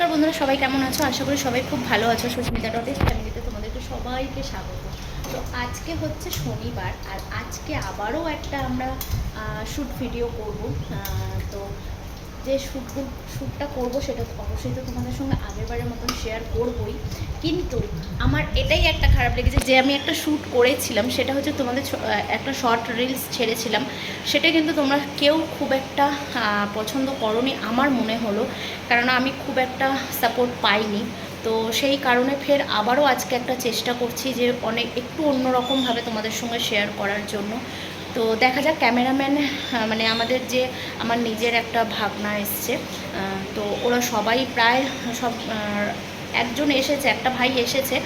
নমস্কার বন্ধুরা, সবাই কেমন আছো? আশা করি সবাই খুব ভালো আছো। সুস্মিতা ডটের ফ্যামিলিতে তোমাদেরকে সবাইকে স্বাগত। তো আজকে হচ্ছে শনিবার, আর আজকে আবারও একটা আমরা শ্যুট ভিডিও করব। তো যে শ্যুট শ্যুটটা করব সেটা অবশ্যই তো তোমাদের সঙ্গে আগেরবারের মতন শেয়ার করবই। কিন্তু আমার এটাই একটা খারাপ লেগেছে যে আমি একটা শ্যুট করেছিলাম, সেটা হচ্ছে তোমাদের একটা শর্ট রিলস ছেড়েছিলাম। সেটা কিন্তু তোমরা কেউ খুব একটা পছন্দ করনি আমার মনে হলো, কেননা আমি খুব একটা সাপোর্ট পাইনি। তো সেই কারণে ফের আবারও আজকে একটা চেষ্টা করছি যে অনেক, একটু অন্যরকমভাবে তোমাদের সঙ্গে শেয়ার করার জন্য। তো দেখা যাক ক্যামেরাম্যান মানে আমাদের যে, আমার নিজের একটা ভাবনা এসছে। তো ওরা সবাই প্রায় সব একজন এসেছে, একটা ভাই এসেছে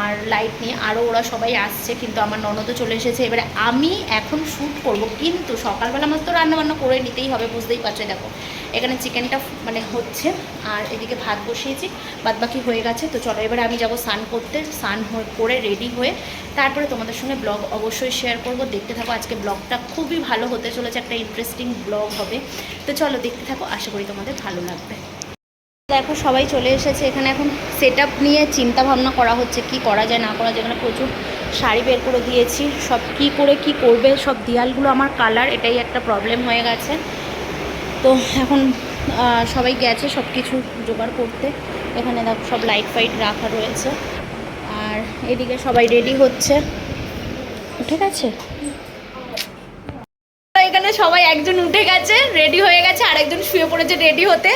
আর লাইট নিয়ে। আরও ওরা সবাই আসছে, কিন্তু আমার ননদও চলে এসেছে। এবারে আমি এখন শ্যুট করব, কিন্তু সকালবেলা আমার তো রান্নাবান্না করে নিতেই হবে, বুঝতেই পারছে দেখো। এখানে চিকেনটা মানে হচ্ছে, আর এদিকে ভাত বসিয়েছি বাদ বাকি হয়ে গেছে। তো চলো, এবারে আমি যাব স্নান করতে, স্নান হয়ে, করে রেডি হয়ে তারপরে তোমাদের সঙ্গে ব্লগ অবশ্যই শেয়ার করব। দেখতে থাকো, আজকে ব্লগটা খুবই ভালো হতে চলেছে, একটা ইন্টারেস্টিং ব্লগ হবে। তো চলো দেখতে থাকো, আশা করি তোমাদের ভালো লাগবে। দেখো, সবাই চলে এসেছে। এখানে এখন সেট নিয়ে চিন্তা ভাবনা করা হচ্ছে, কি করা যায়, না করা যায়। এখানে প্রচুর শাড়ি বের করে দিয়েছি। সব কি করে, কি করবে, সব দেয়ালগুলো আমার কালার এটাই একটা প্রবলেম হয়ে গেছে। তো এখন সবাই গেছে সব কিছু জোগাড় করতে। এখানে দেখো, সব লাইট ফাইট রাখা রয়েছে। আর এদিকে সবাই রেডি হচ্ছে। ঠিক আছে? এখানে সবাই একজন উঠে গেছে রেডি হয়ে গেছে আর একজন শুয়ে পড়েছে রেডি হতে।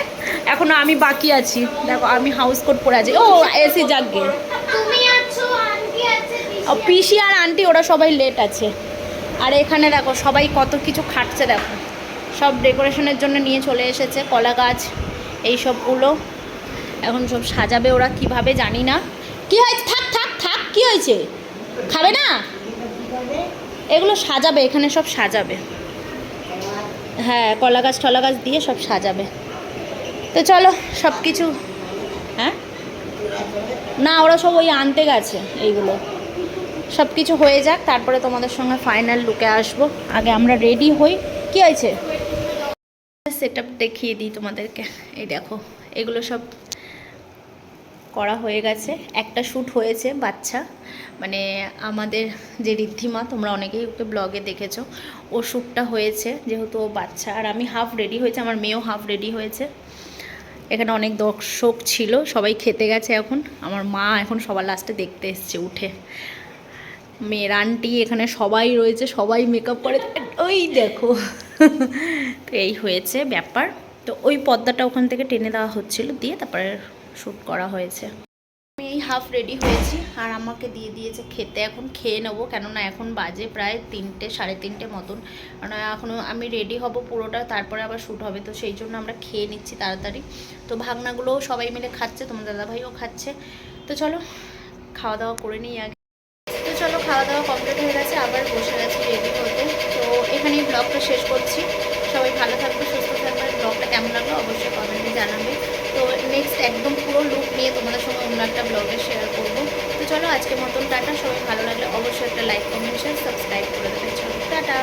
এখনও আমি বাকি আছি। দেখো আমি হাউস কোট পরে আছি। ও এসি জাগে পিসি আর আন্টি ওরা সবাই লেট আছে। আর এখানে দেখো সবাই কত কিছু খাটছে দেখো। সব ডেকোরেশনের জন্য নিয়ে চলে এসেছে কলা গাছ এইসবগুলো। এখন সব সাজাবে ওরা কীভাবে জানি না। কি থাক কি হয়েছে? খাবে না? এগুলো সাজাবে, এখানে সব সাজাবে। হ্যাঁ কলা গাছ, টলা গাছ দিয়ে সব সাজাবে। তো চলো, সব কিছু হ্যাঁ? না, ওরা সব ওই আনতে গেছে, এইগুলো। সব কিছু হয়ে যাক, তারপরে তোমাদের সঙ্গে ফাইনাল লুকে আসব। আগে আমরা রেডি হই। কি হয়েছে? সেট দেখিয়ে দিই তোমাদেরকে। এই দেখো, এগুলো সব করা হয়ে গেছে। একটা শ্যুট হয়েছে বাচ্চা। মানে আমাদের যে ঋদ্ধিমা তোমরা অনেকেই ওকে ব্লগে দেখেছ, ও শ্যুটটা হয়েছে যেহেতু ও বাচ্চা। আর আমি হাফ রেডি হয়েছে, আমার মেয়েও হাফ রেডি হয়েছে। এখানে অনেক দর্শক ছিল, সবাই খেতে গেছে এখন। আমার মা এখন সবার লাস্টে দেখতে এসছে উঠে। মেয়ের আন্টি এখানে সবাই রয়েছে, সবাই মেকআপ করে। ওই দেখো। তো এই হয়েছে ব্যাপার। তো ওই পর্দাটা ওখান থেকে টেনে দেওয়া হচ্ছিল, দিয়ে তারপরে শ্যুট করা হয়েছে। আমি এই হাফ রেডি হয়েছি, আর আমাকে দিয়ে দিয়েছে খেতে। এখন খেয়ে নেব, কেননা এখন বাজে প্রায় তিনটে, সাড়ে তিনটে মতন। কারণ এখনও আমি রেডি হব পুরোটা, তারপরে আবার শ্যুট হবে। তো সেই জন্য আমরা খেয়ে নিচ্ছি তাড়াতাড়ি। তো ভাগনাগুলোও সবাই মিলে খাচ্ছে, তোমার দাদাভাইও খাচ্ছে। তো চলো খাওয়া দাওয়া করে নিই আগে। তো চলো খাওয়া দাওয়া কমপ্লিট হয়ে গেছে, আবার বসে গেছি রেডি হতে। তো এখানেই ব্লগটা শেষ করছি। সবাই ভালো থাকবে, সুস্থ থাকবে। ব্লগটা কেমন লাগল অবশ্যই কমেন্টে জানাবে। তো নেক্সট একদম পুরো লুক নিয়ে তোমাদের সঙ্গে অন্য একটা ব্লগে শেয়ার করব। তো চলো আজকে মতন টাটা, সবাই ভালো লাগলে অবশ্যই একটা লাইক কমেন্ট শেয়ার সাবস্ক্রাইব করে দেবে। চলো, টাটা!